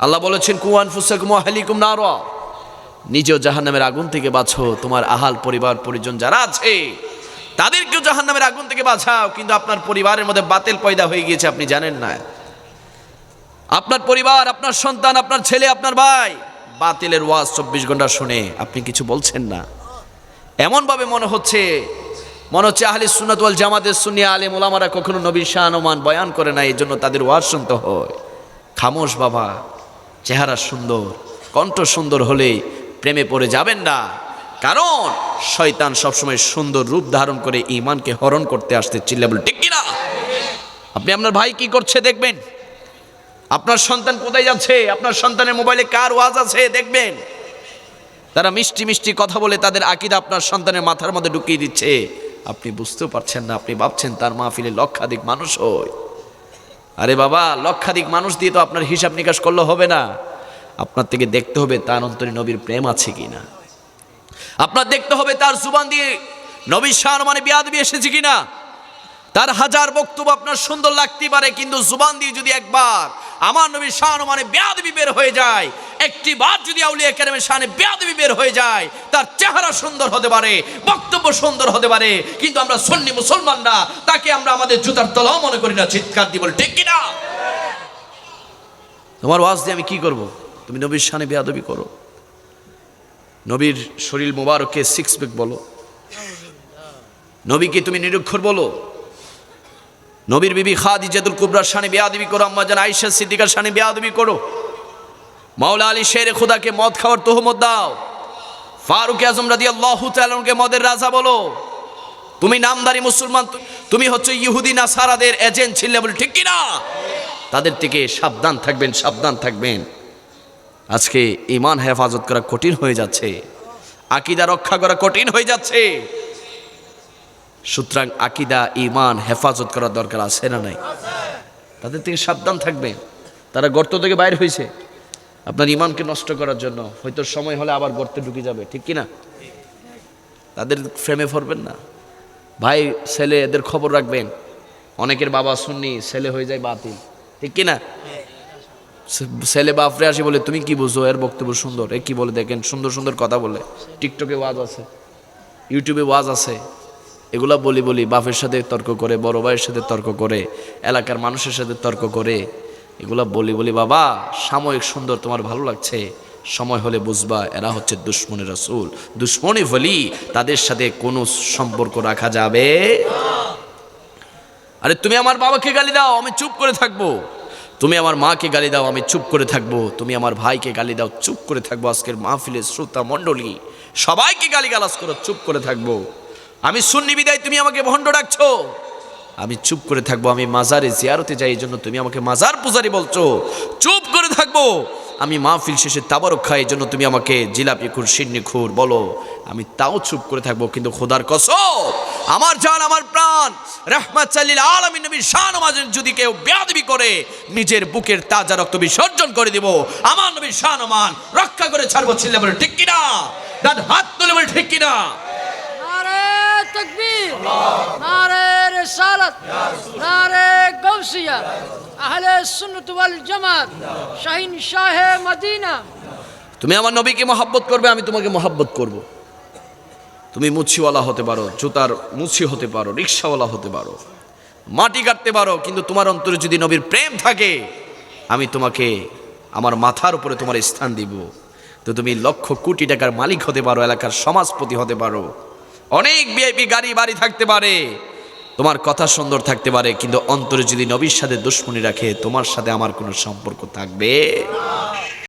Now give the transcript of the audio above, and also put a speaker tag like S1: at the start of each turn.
S1: আল্লাহ বলেছেন কুয়ান ফুসাকুম আহলিকুম নারা। নিজেও জাহান্নামের আগুন থেকে বাঁচো, তোমার আহাল পরিবার পরিজন যারা আছে, তাদেরকেও জাহান্নামের আগুন থেকে বাঁচাও। কিন্তু আপনার পরিবারের মধ্যে বাতিল পয়দা হয়ে গিয়েছে, আপনি জানেন না। আপনার পরিবার, আপনার সন্তান, আপনার ছেলে, আপনার ভাই, বাতিলের ওয়াজ চব্বিশ ঘণ্টা শুনে আপনি কিছু বলছেন না। এমনভাবে মনে হচ্ছে মনে হচ্ছে আহলি সুন্নাত ওয়াল জামাতের সুন্নিয়া আলিম ওলামারা কখনো নবীর শাহানুমান বয়ান করে না এই জন্য তাদের ওয়াজ শুনতে হয়। খামোশ বাবা। চেহারা সুন্দর, কণ্ঠ সুন্দর হলে প্রেমে পড়ে যাবেন না। কারণ শয়তান সবসময় সুন্দর রূপ ধারণ করে ইমানকে হরণ করতে আসতে চিল্লাবল ঠিক কিনা? আপনি আপনার ভাই কি করছে দেখবেন? আপনার সন্তান কোথায় যাচ্ছে? আপনার সন্তানের মোবাইলে কার ওয়াজ আছে দেখবেন? তারা মিষ্টি মিষ্টি কথা বলে তাদের আকিদা আপনার সন্তানের মাথার মধ্যে ঢুকিয়ে দিচ্ছে। আপনি বুঝতেও পারছেন না, আপনি ভাবছেন তার মাহফিলে লক্ষাধিক মানুষ হয়। আরে বাবা, লক্ষাধিক মানুষ দিয়ে তো আপনার হিসাব নিকাশ করলে হবে না। আপনার থেকে দেখতে হবে তার অন্তরে নবীর প্রেম আছে কি না আপনার দেখতে হবে তার জুবান দিয়ে নবীর শাহ মানে বিয়াদবি এসেছে কি না তার হাজার বক্তব্য আপনার সুন্দর লাগতে পারে, কিন্তু জুবান দিয়ে যদি একবার আমার নবীর শান মানে বেয়াদবি বের হয়ে যায় একটি বার যদি আউলিয়া কেরামের শানে বেয়াদবি বের হয়ে যায়, তার চেহারা সুন্দর হতে পারে, বক্তব্য সুন্দর হতে পারে, কিন্তু আমরা সন্নি মুসলমানরা, তাকে আমরা আমাদের জুতার তলাও মনে করি না, চিৎকার দিব ঠিক কিনা? তোমার ওয়াজ দিয়ে আমি কি করব? তুমি নবীর শানে বেয়াদবি করো। নবীর শরীর মোবারককে সিক্স প্যাক বলো। নবীকে তুমি নিরক্ষর বলো। নবীর বিবি খাদিজাতুল কুবরার শানে বেয়াদবি করো, আম্মা জান আয়েশা সিদ্দিকার শানে বেয়াদবি করো। মাওলা আলী শেরে খুদাকে মদ খাওয়ার তোহমত দাও। ফারুক আজম রাদি আল্লাহ তালকে মদের রাজা বলো। তুমি নামদারি মুসলমান, তুমি হচ্ছে ইহুদি নাসারাদের এজেন্ট ছিলে বলে, ঠিক কিনা? তাদের থেকে সাবধান থাকবেন সাবধান থাকবেন। আজকে ইমান হেফাজত করা কঠিন হয়ে যাচ্ছে। আকিদা রক্ষা করা কঠিন হয়ে যাচ্ছে। সুতরাং আকিদা ইমান হেফাজত করার দরকার আছে না নাই? তাদের থেকে সাবধান থাকবেন। তারা গর্ত থেকে বাইর হয়েছে আপনার ইমানকে নষ্ট করার জন্য। হয়তো সময় হলে আবার গর্তে ঢুকে যাবে, ঠিক কি না তাদের ফ্রেমে ফরবেন না। ভাই, ছেলে, এদের খবর রাখবেন। অনেকের বাবা শুননি ছেলে হয়ে যায় বাতিল, ঠিক কি না ছেলে বাপরে আসি বলে, তুমি কি বুঝো, এর বক্তব্য সুন্দর? এ কি বলে দেখেন, সুন্দর সুন্দর কথা বলে। টিকটকে ওয়াজ আছে, ইউটিউবে ওয়াজ আছে। এগুলা বলি বলি বাপের সাথে তর্ক করে, বড় ভাইয়ের সাথে তর্ক করে, এলাকার মানুষের সাথে তর্ক করে। এগুলা বলি বলি, বাবা, সাময়িক সুন্দর তোমার ভালো লাগছে। সময় হলে বুঝবা, এরা হচ্ছে দুশ্মনের রসুল। দুশ্মনী বলি তাদের সাথে কোনো সম্পর্ক রাখা যাবে আরে, তুমি আমার বাবাকে গালি দাও, আমি চুপ করে থাকব। তুমি আমার মাকে গালি দাও, আমি চুপ করে থাকব। তুমি আমার ভাইকে গালি দাও, চুপ করে থাকব। আজকের মাহফিলের শ্রোতা মণ্ডলী, সবাইকে গালি গালাজ করো, চুপ করে থাকব। আমি সুন্নি বিদায়, তুমি আমাকে ভণ্ড ডাকছো। আমি চুপ করে থাকব, আমি মাজারে জিয়ারতে যাই, এই জন্য তুমি আমাকে মাজার পূজারি বলছো। চুপ করে থাকব। আমি মাহফিল শেষে তাবারক খাই, এই জন্য তুমি আমাকে জিলাপি খুর, সিন্নি খুর বলো। আমি তাও চুপ করে থাকব, কিন্তু খোদার কসম, আমার জান, আমার প্রাণ, রহমাত চাল্লিল আলমী নবীর শাহ নমাজের যদি কেউ বেয়াদবি করে, নিজের বুকের তাজা রক্ত বিসর্জন করে দিব, আমার নবীর শাহ রক্ষা করে ছাড়বো বলে ঠিক কিনা? দাদ হাত তুলে বলে ঠিক কিনা?
S2: নারে রিসালাত নারে গৌসিয়া আহলে সুন্নাত ওয়াল জামাত, শাহিন শাহে মদিনা।
S1: তুমি আমার নবীকে মহাব্বত করবে, আমি তোমাকে মহাব্বত করব। তুমি মুছিওয়ালা হতে পারো, জুতার মুছি হতে পারো, রিক্সাওয়ালা হতে পারো, মাটি কাটতে পারো, কিন্তু তোমার অন্তরে যদি নবীর প্রেম থাকে, আমি তোমাকে আমার মাথার উপরে তোমার স্থান দিব। তো তুমি লক্ষ কোটি টাকার মালিক হতে পারো, এলাকার সমাজপতি হতে পারো। অনেক বিআইপি গাড়ি বাড়ি থাকতে পারে তোমার কথা সুন্দর থাকতে পারে, কিন্তু অন্তরে যদি নবীর সাথে দুশ্মনী রাখে তোমার সাথে আমার কোনো সম্পর্ক থাকবে?